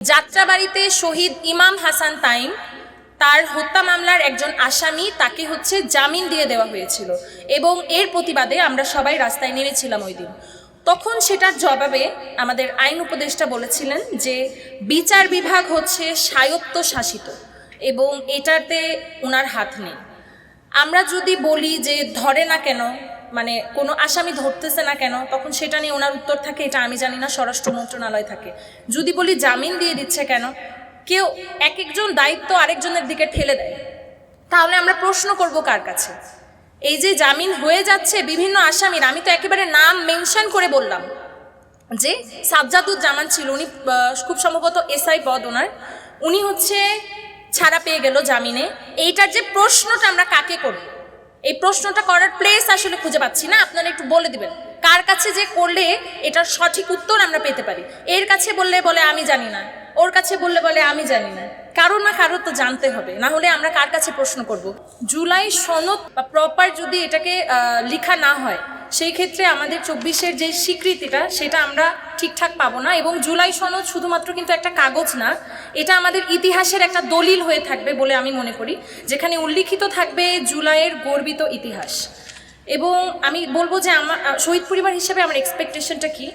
যাত্রাবাড়িতে শহীদ ইমাম হাসান তাইম, তার হত্যা মামলার একজন আসামি তাকে হচ্ছে জামিন দিয়ে দেওয়া হয়েছিল এবং এর প্রতিবাদে আমরা সবাই রাস্তায় নেমেছিলাম ওই দিন। তখন সেটার জবাবে আমাদের আইন উপদেষ্টা বলেছিলেন যে বিচার বিভাগ হচ্ছে স্বায়ত্তশাসিত এবং এটাতে ওনার হাত নেই। আমরা যদি বলি যে ধরে না কেন মানে কোনো আসামি ধরতেছে না কেন, তখন সেটা নিয়ে ওনার উত্তর থাকে, এটা আমি জানি না, স্বরাষ্ট্র মন্ত্রণালয় থাকে। যদি বলি জামিন দিয়ে দিচ্ছে কেন, কেউ এক একজন দায়িত্ব আরেকজনের দিকে ঠেলে দেয়। তাহলে আমরা প্রশ্ন করব কার কাছে? এই যে জামিন হয়ে যাচ্ছে বিভিন্ন আসামির, আমি তো একেবারে নাম মেনশন করে বললাম যে সাজ্জাদুজ্জামান ছিল, উনি খুব সম্ভবত এসআই পদ ওনার। উনি হচ্ছে ছাড়া পেয়ে গেল জামিনে। এইটার যে প্রশ্নটা আমরা কাকে করব? এই প্রশ্নটা করার প্লেস আসলে খুঁজে পাচ্ছি না। আপনারা একটু বলে দিবেন, কার কাছে যে করলে এটার সঠিক উত্তর আমরা পেতে পারি? এর কাছে বললে বলে আমি জানি না, ওর কাছে বললে বলে আমি জানি না। কারও না কারও তো জানতে হবে, না হলে আমরা কার কাছে প্রশ্ন করব? জুলাই সনদ বা প্রপার যদি এটাকে লিখা লেখা না হয় সেই ক্ষেত্রে আমাদের চব্বিশের যে স্বীকৃতিটা, সেটা আমরা ঠিকঠাক পাবো না এবং জুলাই সনদ শুধুমাত্র কিন্তু একটা কাগজ না, এটা আমাদের ইতিহাসের একটা দলিল হয়ে থাকবে বলে আমি মনে করি, যেখানে উল্লিখিত থাকবে জুলাইয়ের গর্বিত ইতিহাস। এবং আমি বলব যে আমার শহীদ পরিবার হিসেবে আমার এক্সপেকটেশনটা কি?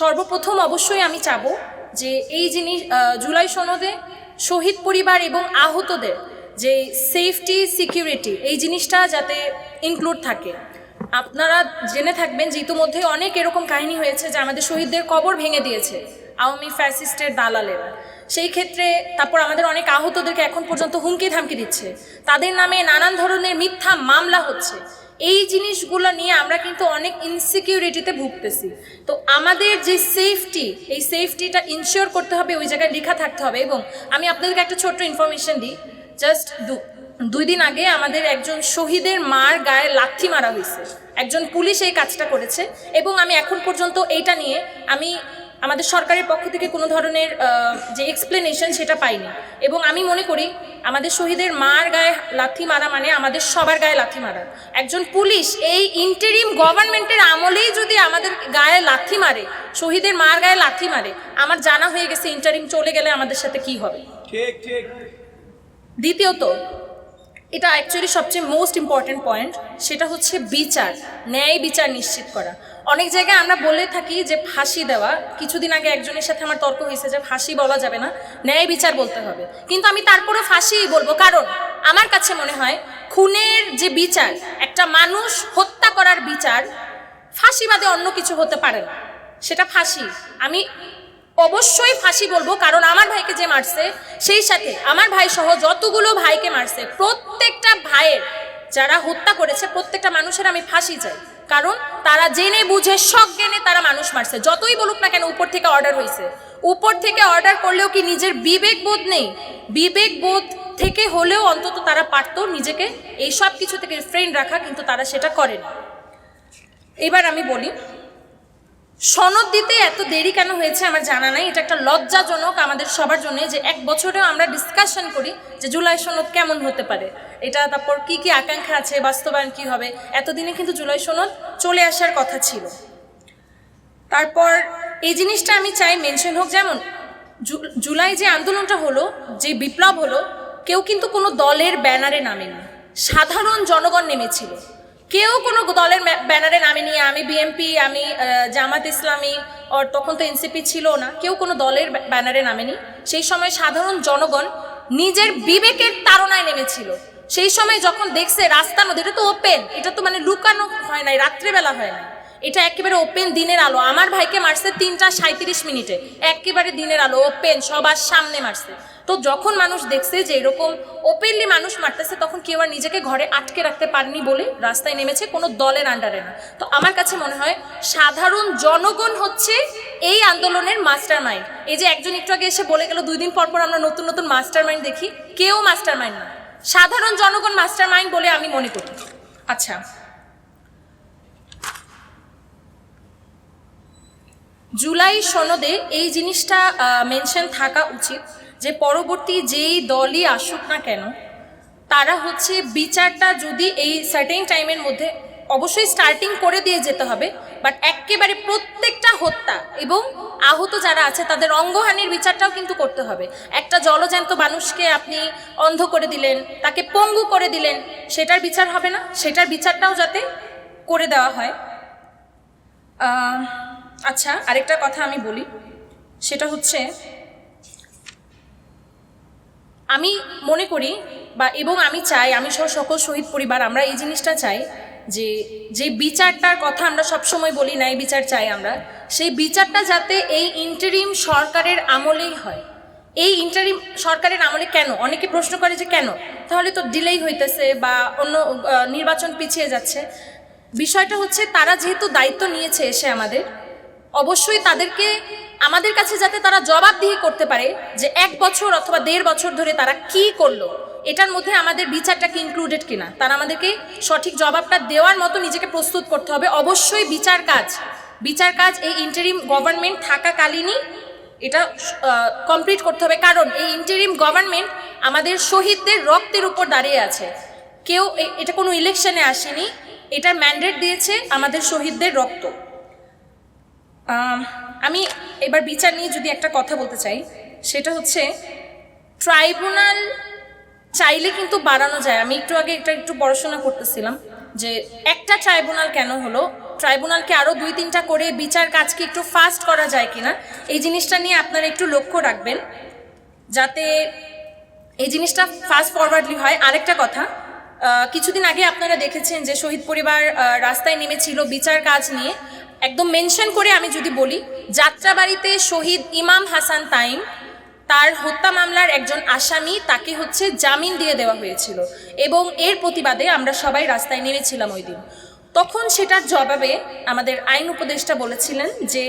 সর্বপ্রথম অবশ্যই আমি চাবো যে এই জিনিস জুলাই সনদে শহীদ পরিবার এবং আহতদের যে সেফটি সিকিউরিটি এই জিনিসটা যাতে ইনক্লুড থাকে। আপনারা জেনে থাকবেন যে ইতিমধ্যে অনেক এরকম কাহিনী হয়েছে যে আমাদের শহীদদের কবর ভেঙে দিয়েছে আওয়ামী ফ্যাসিস্টের দালালেরা। সেই ক্ষেত্রে তারপর আমাদের অনেক আহতদেরকে এখন পর্যন্ত হুমকি ধামকি দিচ্ছে। তাদের নামে নানান ধরনের মিথ্যা মামলা হচ্ছে। এই জিনিসগুলো নিয়ে আমরা কিন্তু অনেক ইনসিকিউরিটিতে ভুগতেছি। তো আমাদের যে সেফটি এই সেফটিটা ইনশিওর করতে হবে, ওই জায়গায় লেখা থাকতে হবে। এবং আমি আপনাদেরকে একটা ছোট্ট ইনফরমেশন দিই। জাস্ট দু দুই দিন আগে আমাদের একজন শহীদের মার গায়ে লাথি মারা হয়েছে। একজন পুলিশ এই কাজটা করেছে এবং আমি এখন পর্যন্ত এইটা নিয়ে আমি আমাদের সরকারের পক্ষ থেকে কোনো ধরনের যে এক্সপ্লেনেশন সেটা পাইনি। এবং আমি মনে করি আমাদের শহীদের মার গায়ে লাথি মারা মানে আমাদের সবার গায়ে লাথি মারা। একজন পুলিশ এই ইন্টারিম গভর্নমেন্টের আমলেই যদি আমাদের গায়ে লাথি মারে শহীদের মার গায়ে লাথি মারে আমার জানা হয়ে গেছে ইন্টারিম চলে গেলে আমাদের সাথে কি হবে। ঠিক ঠিক। দ্বিতীয়ত এটা অ্যাকচুয়ালি সবচেয়ে মোস্ট ইম্পর্ট্যান্ট পয়েন্ট সেটা হচ্ছে বিচার, ন্যায় বিচার নিশ্চিত করা। অনেক জায়গায় আমরা বলে থাকি যে ফাঁসি দেওয়া, কিছুদিন আগে একজনের সাথে আমার তর্ক হয়েছে যে ফাঁসি বলা যাবে না, ন্যায় বিচার বলতে হবে। কিন্তু আমি তারপরে ফাঁসিই বলব, কারণ আমার কাছে মনে হয় খুনের যে বিচার, একটা মানুষ হত্যা করার বিচার ফাঁসি বাদে অন্য কিছু হতে পারে না। সেটা ফাঁসি। আমি অবশ্যই ফাঁসি বলব, কারণ আমার ভাইকে যে মারছে, সেই সাথে আমার ভাই সহ যতগুলো ভাইকে মারছে, প্রত্যেকটা ভাইয়ের যারা হত্যা করেছে, প্রত্যেকটা মানুষের আমি ফাঁসি চাই। কারণ তারা জেনে বুঝে শখ জ্ঞানে তারা মানুষ মারছে। যতই বলুক না কেন, উপর থেকে অর্ডার হয়েছে। উপর থেকে অর্ডার করলেও কি নিজের বিবেক বোধ নেই? বিবেক বোধ থেকে হলেও অন্তত তারা পারতো নিজেকে এই সব কিছু থেকে ফ্রেন্ড রাখা, কিন্তু তারা সেটা করেনি। এবার আমি বলি সনদ দিতে এত দেরি কেন হয়েছে আমার জানা নাই। এটা একটা লজ্জাজনক আমাদের সবার জন্য যে এক বছরেও আমরা ডিসকাশন করি যে জুলাই সনদ কেমন হতে পারে। এটা তারপর কি কি আকাঙ্ক্ষা আছে, বাস্তবায়ন কি হবে? এতদিনে কিন্তু জুলাই সনদ চলে আসার কথা ছিল। তারপর এই জিনিসটা আমি চাই মেনশন হোক, যেমন জুলাই যে আন্দোলনটা হলো, যে বিপ্লব হলো, কেউ কিন্তু কোনো দলের ব্যানারে নামেনি। সাধারণ জনগণ নেমেছিল। কেউ কোনো দলের ব্যানারে নামেনি আমি বিএমপি আমি জামাত ইসলামী, ওর তখন তো এনসিপি ছিল না, কেউ কোনো দলের ব্যানারে নামেনি সেই সময় সাধারণ জনগণ নিজের বিবেকের তাড়নায় নেমেছিল। সেই সময় যখন দেখছে রাস্তার মধ্যে এটা তো ওপেন এটা তো মানে লুকানো হয় নাই, রাত্রেবেলা হয় নাই। এটা একেবারে ওপেন দিনের আলো। আমার ভাইকে মারছে তিনটা সাঁত্রিশ মিনিটে। একেবারে দিনের আলো ওপেন সবার সামনে মারছে। তো যখন মানুষ দেখছে যে এরকম ওপেনলি মানুষ মারতেছে, তখন কেউ আর নিজেকে ঘরে আটকে রাখতে পারেনি বলে রাস্তায় নেমেছে কোনো দলের আন্ডারে না। তো আমার কাছে মনে হয় সাধারণ জনগণ হচ্ছে এই আন্দোলনের মাস্টার মাইন্ড এই যে একজন একটু আগে এসে বলে গেল, দুই দিন পর পর আমরা নতুন নতুন মাস্টার মাইন্ড দেখি, কেউ মাস্টার মাইন্ড না। সাধারণ জনগণ মাস্টার মাইন্ড বলে আমি মনে করি। আচ্ছা। জুলাই সনদে এই জিনিসটা মেনশন থাকা উচিত। যে পরবর্তী যেই দলই আসুক না কেন, তারা হচ্ছে বিচারটা যদি এই সার্টেন টাইমের মধ্যে অবশ্যই স্টার্টিং করে দিয়ে যেতে হবে বাট একেবারে প্রত্যেকটা হত্যা এবং আহত যারা আছে, তাদের অঙ্গহানির বিচারটাও কিন্তু করতে হবে। একটা জলজ্যান্ত মানুষকে আপনি অন্ধ করে দিলেন, তাকে পঙ্গু করে দিলেন, সেটার বিচার হবে না। সেটার বিচারটাও যাতে করে দেওয়া হয়। আচ্ছা আরেকটা কথা আমি বলি, সেটা হচ্ছে আমি মনে করি বা এবং আমি চাই, আমি সহ সকল শহীদ পরিবার, আমরা এই জিনিসটা চাই যে যে বিচারটার কথা আমরা সবসময় বলি না, এই বিচার চাই আমরা, সেই বিচারটা যাতে এই ইন্টারিম সরকারের আমলেই হয়। এই ইন্টারিম সরকারের আমলে কেন? অনেকে প্রশ্ন করে যে কেন? তাহলে তো ডিলেই হইতেছে বা অন্য নির্বাচন পিছিয়ে যাচ্ছে। বিষয়টা হচ্ছে তারা যেহেতু দায়িত্ব নিয়েছে এসে আমাদের, অবশ্যই তাদেরকে আমাদের কাছে যাতে তারা জবাবদিহি করতে পারে যে এক বছর অথবা দেড় বছর ধরে তারা কি করল, এটার মধ্যে আমাদের বিচারটাকে ইনক্লুডেড কিনা? তারা আমাদেরকে সঠিক জবাবটা দেওয়ার মতো নিজেকে প্রস্তুত করতে হবে। অবশ্যই বিচার কাজ। বিচার কাজ এই ইন্টারিম গভর্নমেন্ট থাকাকালীনই এটা কমপ্লিট করতে হবে। কারণ এই ইন্টারিম গভর্নমেন্ট আমাদের শহীদদের রক্তের উপর দাঁড়িয়ে আছে। কেউ এটা কোনো ইলেকশনে আসেনি। এটার ম্যান্ডেট দিয়েছে আমাদের শহীদদের রক্ত। আম, এবার বিচার নিয়ে যদি একটা কথা বলতে চাই সেটা হচ্ছে ট্রাইব্যুনাল চাইলে কিন্তু বাড়ানো যায়। আমি একটু আগে এটা একটু পড়াশোনা করতেছিলাম যে একটা ট্রাইব্যুনাল কেন হলো ট্রাইব্যুনালকে আরও দুই তিনটা করে বিচার কাজকে একটু ফাস্ট করা যায় কিনা এই জিনিসটা নিয়ে আপনারা একটু লক্ষ্য রাখবেন যাতে এই জিনিসটা ফাস্ট ফরওয়ার্ডলি হয়। আরেকটা কথা কিছুদিন আগে আপনারা দেখেছেন যে শহীদ পরিবার রাস্তায় নেমেছিল বিচার কাজ নিয়ে। একদম মেনশন করে আমি যদি বলি, যাত্রাবাড়িতে শহীদ ইমাম হাসান তাইম, তার হত্যা মামলার একজন আসামি তাকে হচ্ছে জামিন দিয়ে দেওয়া হয়েছিল এবং এর প্রতিবাদে আমরা সবাই রাস্তায় নেমেছিলাম ওই দিন। তখন সেটার জবাবে আমাদের আইন উপদেষ্টা বলেছিলেন যে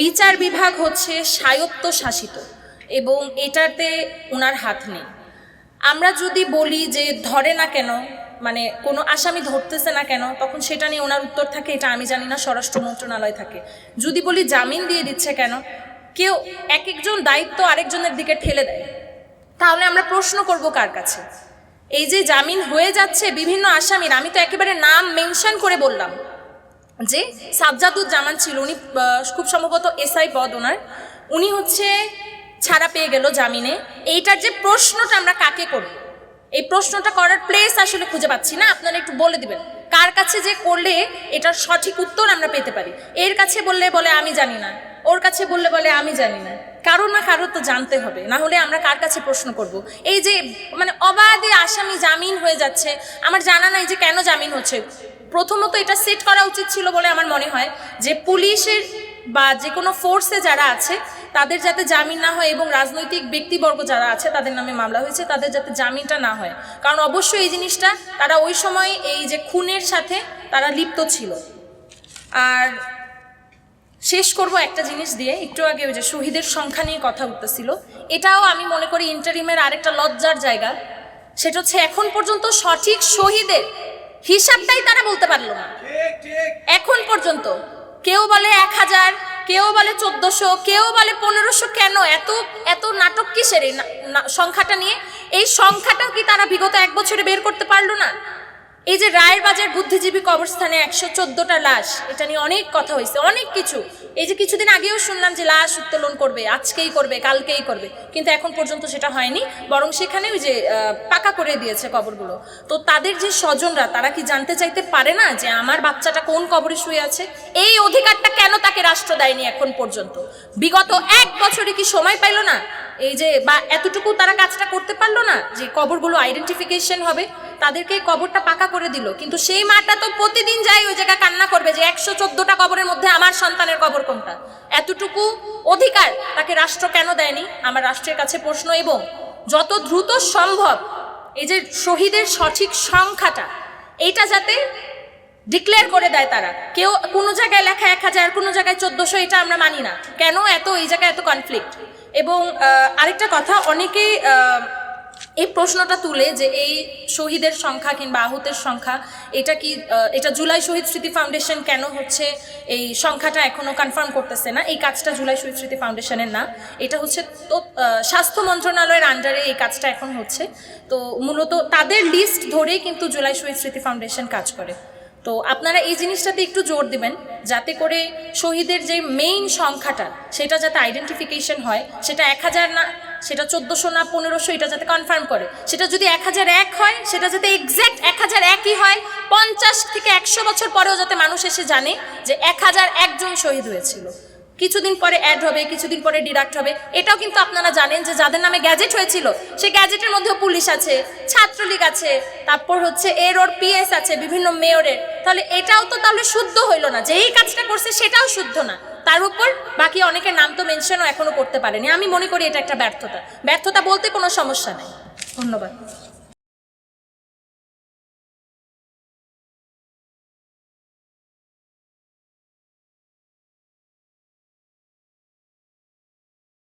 বিচার বিভাগ হচ্ছে স্বায়ত্ত শাসিত এবং এটাতে ওনার হাত নেই। আমরা যদি বলি যে ধরে না কেন মানে কোনো আসামি ধরতেছে না কেন, তখন সেটা নিয়ে ওনার উত্তর থাকে, এটা আমি জানি না, স্বরাষ্ট্র মন্ত্রণালয় থাকে। যদি বলি জামিন দিয়ে দিচ্ছে কেন, কেউ এক একজন দায়িত্ব আরেকজনের দিকে ঠেলে দেয়। তাহলে আমরা প্রশ্ন করব কার কাছে? এই যে জামিন হয়ে যাচ্ছে বিভিন্ন আসামির, আমি তো একেবারে নাম মেনশন করে বললাম যে সাজ্জাদুজ্জামান ছিল, উনি খুব সম্ভবত এসআই পদ ওনার। উনি হচ্ছে ছাড়া পেয়ে গেল জামিনে। এইটার যে প্রশ্নটা আমরা কাকে করব? এই প্রশ্নটা করার প্লেস আসলে খুঁজে পাচ্ছি না। আপনারা একটু বলে দিবেন, কার কাছে যে করলে এটার সঠিক উত্তর আমরা পেতে পারি? এর কাছে বললে বলে আমি জানি না, ওর কাছে বললে বলে আমি জানি না। কারও না কারও তো জানতে হবে, না হলে আমরা কার কাছে প্রশ্ন করব? এই যে মানে অবাধে আসামি জামিন হয়ে যাচ্ছে, আমার জানা নাই যে কেন জামিন হচ্ছে। প্রথমত এটা সেট করা উচিত ছিল বলে আমার মনে হয় যে পুলিশের বা যে কোনো ফোর্সে যারা আছে তাদের যাতে জামিন না হয় এবং রাজনৈতিক ব্যক্তিবর্গ যারা আছে তাদের নামে মামলা হয়েছে তাদের যাতে জামিনটা না হয়। কারণ অবশ্যই এই জিনিসটা তারা ওই সময় এই যে খুনের সাথে তারা লিপ্ত ছিল। আর শেষ করব একটা জিনিস দিয়ে একটু আগে ওই যে শহীদের সংখ্যা নিয়ে কথা উঠতেছিল। এটাও আমি মনে করি ইন্টারিমের আরেকটা লজ্জার জায়গা। সেটা হচ্ছে এখন পর্যন্ত সঠিক শহীদের হিসাবটাই তারা বলতে পারল না। পর্যন্ত কেউ বলে এক হাজার, কেউ বলে চোদ্দশো, কেউ বলে পনেরোশো কেন? এত এত নাটক কিসের এই সংখ্যাটা নিয়ে? এই সংখ্যাটাও কি তারা বিগত এক বছরে বের করতে পারল না? এই যে রায়ের বাজার বুদ্ধিজীবী কবরস্থানে একশো চোদ্দটা লাশ, এটা নিয়ে অনেক কথা হয়েছে, অনেক কিছু। এই যে কিছুদিন আগেও শুনলাম যে লাশ উত্তোলন করবে, আজকেই করবে, কালকেই করবে, কিন্তু এখন পর্যন্ত সেটা হয়নি, বরং সেখানে ওই যে পাকা করে দিয়েছে কবরগুলো। তো তাদের যে স্বজনরা, তারা কি জানতে চাইতে পারে না যে আমার বাচ্চাটা কোন কবরে শুয়ে আছে? এই অধিকারটা কেন তাকে রাষ্ট্র দেয়নি এখন পর্যন্ত? বিগত এক বছরে কি সময় পাইল না? এই যে, বা এতটুকু তারা কাজটা করতে পারল না যে কবরগুলো আইডেন্টিফিকেশন হবে? তাদেরকে কবরটা পাকা করে দিল। কিন্তু সেই মাটা তো প্রতিদিন যাই ওই জায়গায় কান্না করবে যে একশো চোদ্দটা কবরের মধ্যে আমার সন্তানের কবর কোনটা? এতটুকু অধিকার তাকে রাষ্ট্র কেন দেয়নি? আমার রাষ্ট্রের কাছে প্রশ্ন এবং যত দ্রুত সম্ভব এই যে শহীদের সঠিক সংখ্যাটা, এইটা যাতে ডিক্লেয়ার করে দেয় তারা। কেউ কোনো জায়গায় লেখা এক হাজার, কোনো জায়গায় চোদ্দোশো, এটা আমরা মানি না। কেন এত, এই জায়গায় এত কনফ্লিক্ট এবং আরেকটা কথা, অনেকেই এই প্রশ্নটা তুলে যে এই শহীদের সংখ্যা কিংবা আহতের সংখ্যা, এটা কি এটা জুলাই শহীদ স্মৃতি ফাউন্ডেশন কেন হচ্ছে এই সংখ্যাটা এখনও কনফার্ম করতেছে না? এই কাজটা জুলাই শহীদ স্মৃতি ফাউন্ডেশনের না। এটা হচ্ছে তো স্বাস্থ্য মন্ত্রণালয়ের আন্ডারে এই কাজটা এখন হচ্ছে। তো মূলত তাদের লিস্ট ধরেই কিন্তু জুলাই শহীদ স্মৃতি ফাউন্ডেশন কাজ করে। তো আপনারা এই জিনিসটাতে একটু জোর দিবেন, যাতে করে শহীদের যে মেইন সংখ্যাটা, সেটা যাতে আইডেন্টিফিকেশন হয়, সেটা এক হাজার না সেটা চোদ্দোশো না পনেরোশো, এটা যাতে কনফার্ম করে। সেটা যদি এক হাজার এক হয়, সেটা যাতে এক্স্যাক্ট এক হাজার একই হয়, পঞ্চাশ থেকে একশো বছর পরেও যাতে মানুষ এসে জানে যে এক হাজার একজন শহীদ হয়েছিল। কিছুদিন পরে অ্যাড হবে, কিছুদিন পরে ডিডাক্ট হবে। এটাও কিন্তু আপনারা জানেন যে যাদের নামে গ্যাজেট হয়েছিল, সেই গ্যাজেটের মধ্যেও পুলিশ আছে, ছাত্রলীগ আছে, তারপর হচ্ছে এর ওর পিএস আছে, বিভিন্ন মেয়রের তাহলে এটাও তো তাহলে শুদ্ধ হইল না। যেই কাজটা করছে, সেটাও শুদ্ধ না। তার উপর বাকি অনেকের নাম তো মেনশনও এখনও করতে পারেনি। আমি মনে করি এটা একটা ব্যর্থতা। ব্যর্থতা বলতে কোনো সমস্যা নেই। ধন্যবাদ।